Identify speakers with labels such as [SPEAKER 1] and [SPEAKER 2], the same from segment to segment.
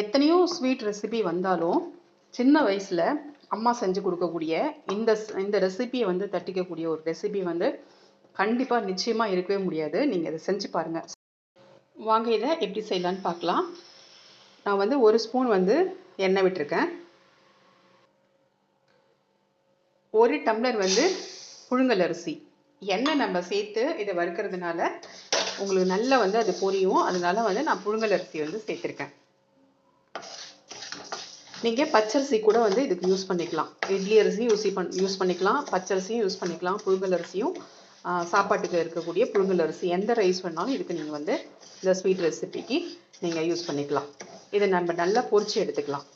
[SPEAKER 1] எத்தனையோ sweet recipe வந்தாலும் சின்ன வயசில் அம்மா செஞ்சு கொடுக்கக்கூடிய இந்த ஸ்- இந்த ரெசிபியை வந்து தட்டிக்கக்கூடிய ஒரு ரெசிபி வந்து கண்டிப்பாக நிச்சயமாக இருக்கவே முடியாது. நீங்கள் இதை செஞ்சு பாருங்கள் வாங்க இதை எப்படி செய்யலான்னு பார்க்கலாம். நான் வந்து ஒரு ஸ்பூன் வந்து எண்ணெய் விட்டிருக்கேன். ஒரு டம்ளர் வந்து புழுங்கல் அரிசி. எண்ணெய் நம்ம சேர்த்து இதை வறுக்கிறதுனால உங்களுக்கு நல்லா வந்து அது பொரியும். அதனால வந்து நான் புழுங்கல் அரிசி வந்து சேர்த்துருக்கேன். நீங்கள் பச்சரிசி கூட வந்து இதுக்கு யூஸ் பண்ணிக்கலாம். இட்லி அரிசியும் யூஸ் பண் யூஸ் பண்ணிக்கலாம். பச்சரிசியும் யூஸ் பண்ணிக்கலாம். புழுங்கல் அரிசியும் சாப்பாட்டுக்கு இருக்கக்கூடிய புழுங்கல் அரிசி. எந்த ரைஸ் வேணாலும் இதுக்கு நீங்கள் வந்து இந்த ஸ்வீட் ரெசிபிக்கு நீங்கள் யூஸ் பண்ணிக்கலாம். இதை நம்ம நல்லா பொறிச்சு எடுத்துக்கலாம்.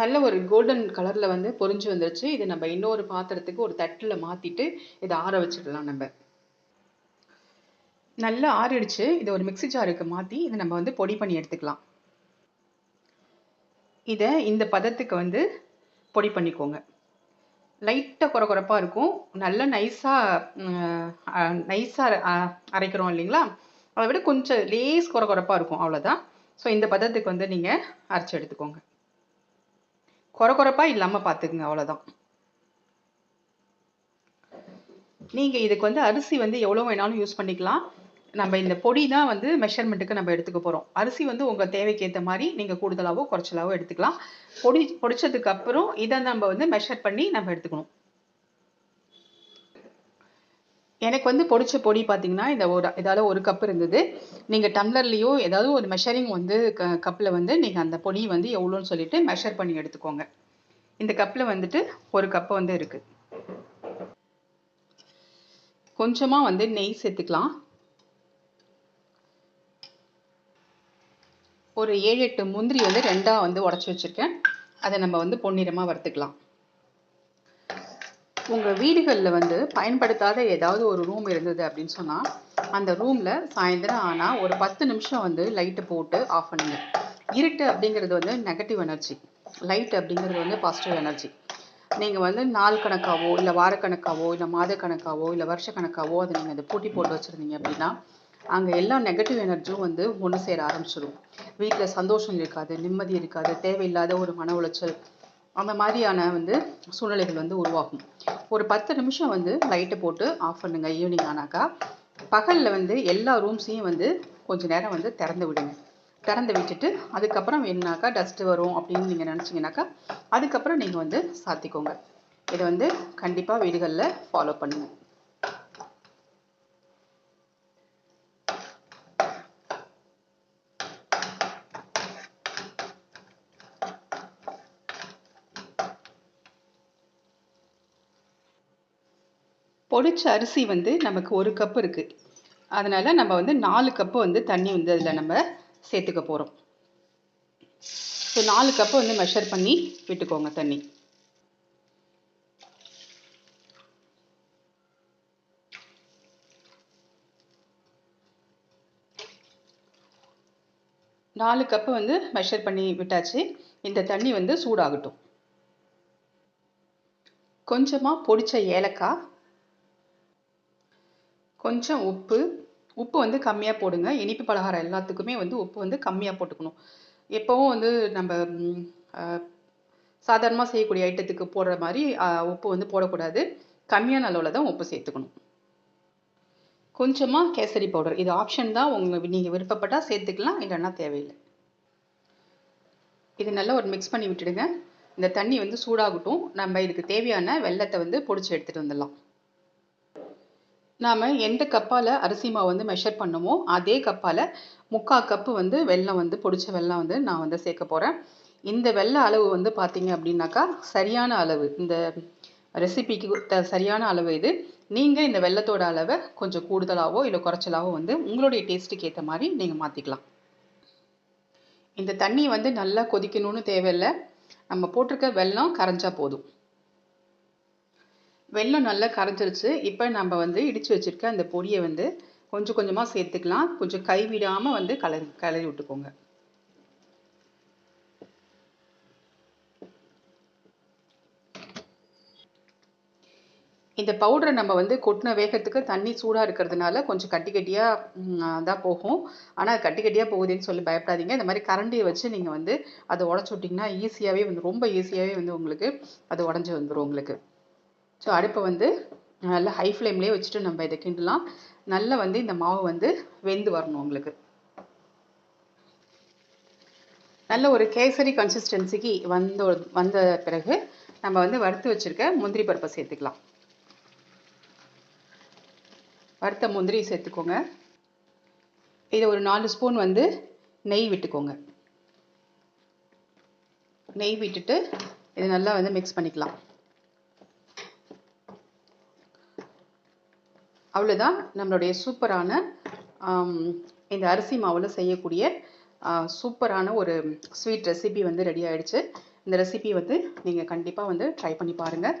[SPEAKER 1] நல்ல ஒரு கோல்டன் கலரில் வந்து பொரிஞ்சு வந்துருச்சு. இதை நம்ம இன்னொரு பாத்திரத்துக்கு ஒரு தட்டில் மாற்றிட்டு இதை ஆற வச்சிடலாம் நம்ம. நல்லா ஆறிடுச்சு. இதை ஒரு மிக்ஸி ஜாருக்கு மாற்றி இதை நம்ம வந்து பொடி பண்ணி எடுத்துக்கலாம். இதை இந்த பதத்துக்கு வந்து பொடி பண்ணிக்கோங்க. லைட்டாக குறை குறைப்பாக இருக்கும். நல்லா நைஸாக நைஸாக அரைக்கிறோம் இல்லைங்களா? அதை விட கொஞ்சம் லேஸ் குறை குறைப்பாக இருக்கும். அவ்வளோதான் ஸோ இந்த பதத்துக்கு வந்து நீங்கள் அரைச்சி எடுத்துக்கோங்க. குறை குறைப்பாக இல்லாமல் பார்த்துக்குங்க அவ்வளோதான் நீங்கள் இதுக்கு வந்து அரிசி வந்து எவ்வளோ வேணாலும் யூஸ் பண்ணிக்கலாம். நம்ம இந்த பொடி தான் வந்து மெஷர்மெண்ட்டுக்கு நம்ம எடுத்துக்க போகிறோம் அரிசி வந்து உங்கள் தேவைக்கேற்ற மாதிரி நீங்கள் கூடுதலாகவோ குறைச்சலாகவோ எடுத்துக்கலாம். பொடி பொடிச்சதுக்கு அப்புறம் இதை நம்ம வந்து மெஷர் பண்ணி நம்ம எடுத்துக்கணும். எனக்கு வந்து பொடிச்ச பொடி பார்த்தீங்கன்னா இந்த ஒரு இதால் ஒரு கப் இருந்தது. நீங்கள் டம்ளர்லேயோ ஏதாவது ஒரு மெஷரிங் வந்து க கப்பில் வந்து நீங்கள் அந்த பொடி வந்து எவ்வளோன்னு சொல்லிட்டு மெஷர் பண்ணி எடுத்துக்கோங்க. இந்த கப்பில் வந்துட்டு ஒரு கப்பு வந்து இருக்குது கொஞ்சமாக வந்து நெய் சேர்த்துக்கலாம். ஒரு ஏழு எட்டு முந்திரி வந்து ரெண்டாக வந்து உடச்சி வச்சுருக்கேன். அதை நம்ம வந்து பொன்னிறமாக வறுத்துக்கலாம். உங்கள் வீடுகளில் வந்து பயன்படுத்தாத ஏதாவது ஒரு ரூம் இருந்தது அப்படின்னு சொன்னால் அந்த ரூமில் சாயந்தரம் ஆனால் ஒரு பத்து நிமிஷம் வந்து லைட்டு போட்டு ஆஃப் பண்ணுங்க. இருட்டு அப்படிங்கிறது வந்து நெகட்டிவ் எனர்ஜி லைட் அப்படிங்கிறது வந்து பாசிட்டிவ் எனர்ஜி நீங்கள் வந்து நாள் கணக்காவோ இல்லை வாரக்கணக்காவோ இல்லை மாத கணக்காவோ இல்லை வருஷ கணக்காவோ அதை நீங்கள் அதை பூட்டி போட்டு வச்சுருந்தீங்க அப்படின்னா அங்கே எல்லா நெகட்டிவ் எனர்ஜியும் வந்து ஒன்று சேர ஆரம்பிச்சிடும் வீட்டில் சந்தோஷம் இருக்காது நிம்மதி இருக்காது தேவையில்லாத ஒரு மன உளைச்சல் அந்த மாதிரியான வந்து சூழ்நிலைகள் வந்து உருவாகும். ஒரு பத்து நிமிஷம் வந்து லைட்டை போட்டு ஆஃப் பண்ணுங்க ஈவினிங் ஆனாக்கா பகலில் வந்து எல்லா ரூம்ஸையும் வந்து கொஞ்ச நேரம் வந்து திறந்து விடுங்க. திறந்து விட்டுட்டு அதுக்கப்புறம் என்னாக்கா டஸ்ட்டு வரும் அப்படின்னு நீங்கள் நினச்சிங்கனாக்கா அதுக்கப்புறம் நீங்கள் வந்து சாத்திக்கோங்க. இதை வந்து கண்டிப்பாக வீடுகளில் ஃபாலோ பண்ணுங்கள் பொடிச்ச அரிசி வந்து நமக்கு ஒரு கப் இருக்குது அதனால நம்ம வந்து நாலு கப்பு வந்து தண்ணி வந்து அதில் நம்ம சேர்த்துக்க போகிறோம் ஸோ நாலு கப்பு வந்து மெஷர் பண்ணி விட்டுக்கோங்க தண்ணி. நாலு கப்பு வந்து மெஷர் பண்ணி விட்டாச்சு. இந்த தண்ணி வந்து சூடாகட்டும். கொஞ்சமாக பொடிச்ச ஏலக்காய் கொஞ்சம் உப்பு உப்பு வந்து கம்மியாக போடுங்க. இனிப்பு பலகாரம் எல்லாத்துக்குமே வந்து உப்பு வந்து கம்மியாக போட்டுக்கணும். எப்போவும் வந்து நம்ம சாதாரணமாக செய்யக்கூடிய ஐட்டத்துக்கு போடுற மாதிரி உப்பு வந்து போடக்கூடாது. கம்மியான அளவில் தான் உப்பு சேர்த்துக்கணும். கொஞ்சமாக கேசரி பவுடர். இது ஆப்ஷன் தான். உங்கள் நீங்கள் விருப்பப்பட்டால் சேர்த்துக்கலாம். இல்லைன்னா தேவையில்லை. இது நல்லா ஒரு மிக்ஸ் பண்ணி விட்டுடுங்க. இந்த தண்ணி வந்து சூடாகட்டும். நம்ம இதுக்கு தேவையான வெல்லத்தை வந்து பொடிச்சு எடுத்துகிட்டு வந்துடலாம். நாம் எந்த கப்பால் அரிசி மாவு வந்து மெஷர் பண்ணுமோ அதே கப்பால் முக்கால் கப்பு வந்து வெல்லம் வந்து பொடிச்ச வெல்லம் வந்து நான் வந்து சேர்க்க போகிறேன் இந்த வெல்ல அளவு வந்து பார்த்தீங்க அப்படின்னாக்கா சரியான அளவு. இந்த ரெசிபிக்கு த சரியான அளவு இது. நீங்கள் இந்த வெள்ளத்தோட அளவை கொஞ்சம் கூடுதலாகவோ இல்லை குறைச்சலாவோ வந்து உங்களுடைய டேஸ்ட்டுக்கு ஏற்ற மாதிரி நீங்கள் மாற்றிக்கலாம் இந்த தண்ணி வந்து நல்லா கொதிக்கணும்னு தேவையில்லை. நம்ம போட்டிருக்க வெல்லம் கரைஞ்சா போதும். வெள்ளம் நல்லா கரைஞ்சிருச்சு. இப்போ நம்ம வந்து இடித்து வச்சிருக்க அந்த பொடியை வந்து கொஞ்சம் கொஞ்சமாக சேர்த்துக்கலாம். கொஞ்சம் கைவிடாமல் வந்து கலரி கலரி விட்டுக்கோங்க. இந்த பவுடரை நம்ம வந்து கொட்டின வேகத்துக்கு தண்ணி சூடாக இருக்கிறதுனால கொஞ்சம் கட்டி கட்டியாக தான் போகும். ஆனால் கட்டி கட்டியாக போகுதுன்னு சொல்லி பயப்படாதீங்க. இந்த மாதிரி கரண்டியை வச்சு நீங்கள் வந்து அதை உடச்சி விட்டிங்கன்னா ஈஸியாகவே வந்து ரொம்ப ஈஸியாகவே வந்து உங்களுக்கு அது உடஞ்சி வந்துடும் உங்களுக்கு. ஸோ அடுப்பை வந்து நல்லா ஹை ஃப்ளேம்லேயே வச்சுட்டு நம்ம இதை கிண்டலாம். நல்லா வந்து இந்த மாவு வந்து வெந்து வரணும் உங்களுக்கு. நல்ல ஒரு கேசரி கன்சிஸ்டன்சிக்கு வந்த வந்த பிறகு நம்ம வந்து வறுத்து வச்சுருக்க முந்திரி பருப்பை சேர்த்துக்கலாம். வறுத்த முந்திரி சேர்த்துக்கோங்க. இதை ஒரு நாலு ஸ்பூன் வந்து நெய் விட்டுக்கோங்க. நெய் விட்டுட்டு இது நல்லா வந்து மிக்ஸ் பண்ணிக்கலாம். அவ்வளோதான் நம்மளுடைய சூப்பரான இந்த அரிசி மாவில் செய்யக்கூடிய சூப்பரான ஒரு ஸ்வீட் ரெசிபி வந்து ரெடி ஆகிடுச்சு இந்த ரெசிபி வந்து நீங்கள் கண்டிப்பாக வந்து ட்ரை பண்ணி பாருங்கள்